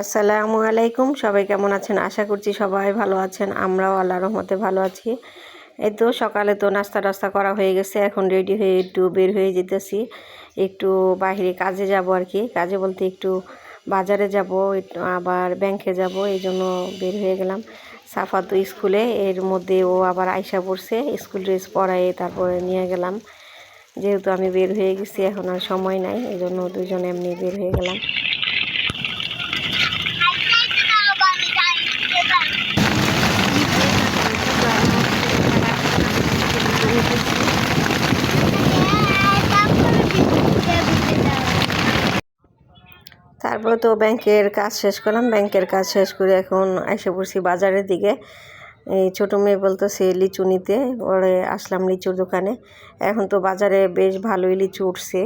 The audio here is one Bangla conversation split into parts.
আসসালামু আলাইকুম। সবাই কেমন আছেন? আশা করছি সবাই ভালো আছেন। আমরাও আল্লাহ রহমতে ভালো আছি। এই তো সকালে তো নাস্তা টাস্তা করা হয়ে গেছে। এখন রেডি হয়ে একটু বের হয়ে যেতেছি। একটু বাইরে কাজে যাব আর কি। কাজে বলতে একটু বাজারে যাব, একটু আবার ব্যাংকে যাব, এই জন্য বের হয়ে গেলাম। সাফা তো স্কুলে, এর মধ্যে ও আবার আয়সা পড়ছে। স্কুল ড্রেস পরায়ে তারপরে নিয়ে গেলাম। যেহেতু আমি বের হয়ে গেছি, এখন আর সময় নাই, এই জন্য দুজন এমনি বের হয়ে গেলাম। তারপর তো ব্যাংকের কাজ শেষ করলাম, ব্যাংকের কাজ শেষ করে এখন এসে পড়ছি বাজারের দিকে। এই ছোটো মেয়ে বলতেছে লিচু নিতে, পরে আসলাম লিচুর দোকানে। এখন তো বাজারে বেশ ভালোই লিচু উঠছে।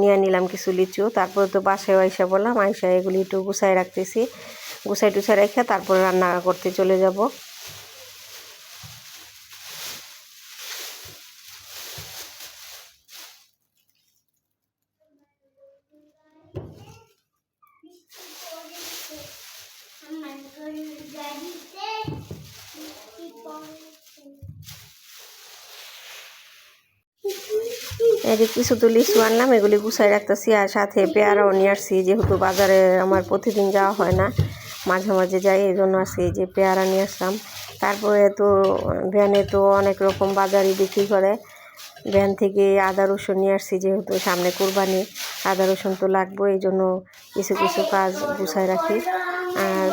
নিয়ে নিলাম কিছু লিচু, তারপরে তো বাসায় আইসা বললাম, আইসা এগুলি একটু গুছাই রাখতেছি। গুছাই টুছাই রেখে তারপরে রান্না করতে চলে যাব। যে কিছু তো লিচু আনলাম এগুলি গুছাই রাখতেছি আর সাথে পেয়ারাও নিয়ে আসছি, যেহেতু বাজারে আমার প্রতিদিন যাওয়া হয় না, মাঝে মাঝে যাই, এই জন্য এই যে পেয়ারা নিয়ে আসলাম। তারপরে তো, ভ্যানে তো অনেক রকম বাজারই বিক্রি করে। ভ্যান থেকে আদা রসুন নিয়ে আসছি, যেহেতু সামনে কোরবানি, আদা রসুন তো লাগবে এই জন্য কিছু কিছু কাজ গুছাই রাখি।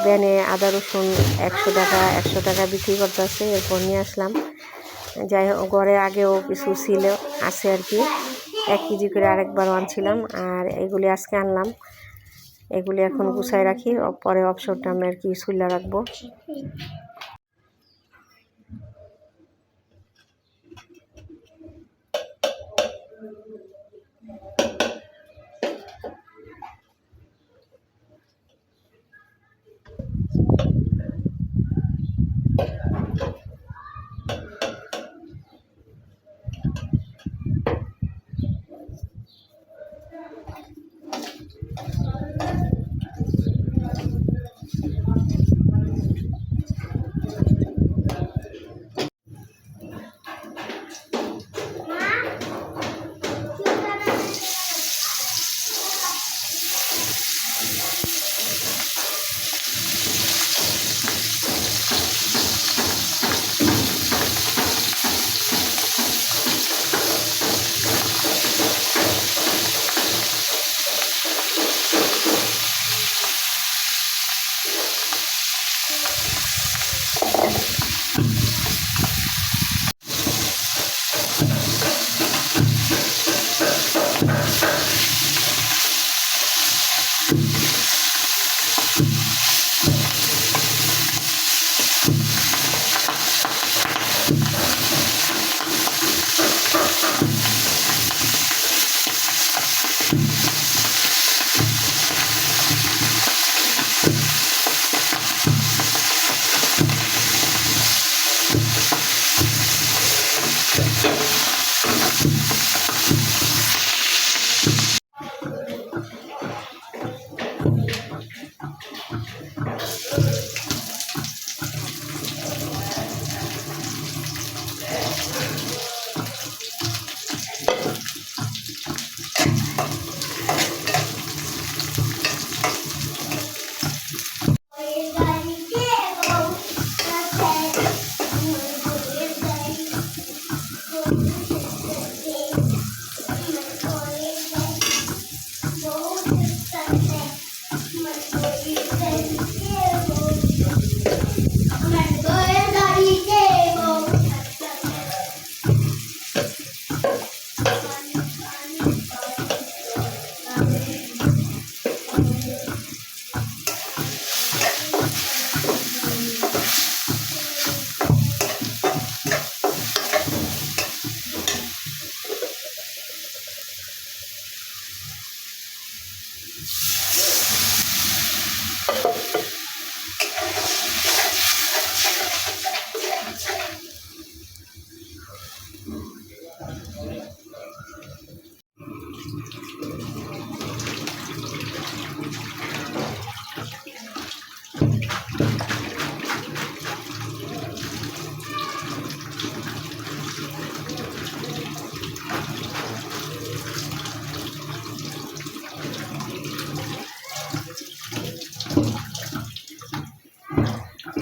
ভ্যানে আদা রসুন একশো টাকা একশো টাকা বিক্রি করতে করতেছে, এরপর নিয়ে আসলাম। যাই হোক, ঘরে আগেও কিছু ছিল, আছে আর কি। এক কেজি করে আরেকবার আনছিলাম, আর এগুলি আজকে আনলাম। এগুলি এখন গুছাই রাখি পরে অবসরটা আমি আর কি সুল্লা রাখব। Yeah.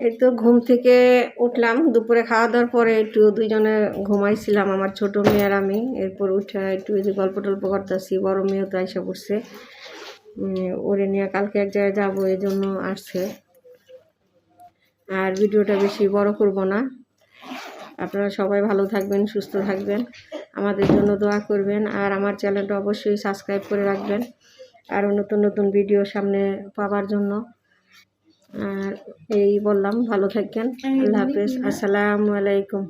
এই তো ঘুম থেকে উঠলাম, দুপুরে খাওয়া দাওয়ার পরে একটু দুইজনে ঘুমাইছিলাম, আমার ছোট মেয়ে আর আমি। এরপর উঠে একটু যে গল্প টল্প করতেছি, বড় মেয়েও তো এসে পড়ছে। ওরে নিয়ে কালকে এক জায়গায় যাব, এই জন্য আসছে। আর ভিডিওটা বেশি বড় করব না। আপনারা সবাই ভালো থাকবেন, সুস্থ থাকবেন, আমাদের জন্য দোয়া করবেন, আর আমার চ্যানেলটা অবশ্যই সাবস্ক্রাইব করে রাখবেন। আরও নতুন নতুন ভিডিও সামনে পাওয়ার জন্য। আর এই বললাম ভালো থাকবেন আল্লাহ হাফেজ। আসসালামু আলাইকুম।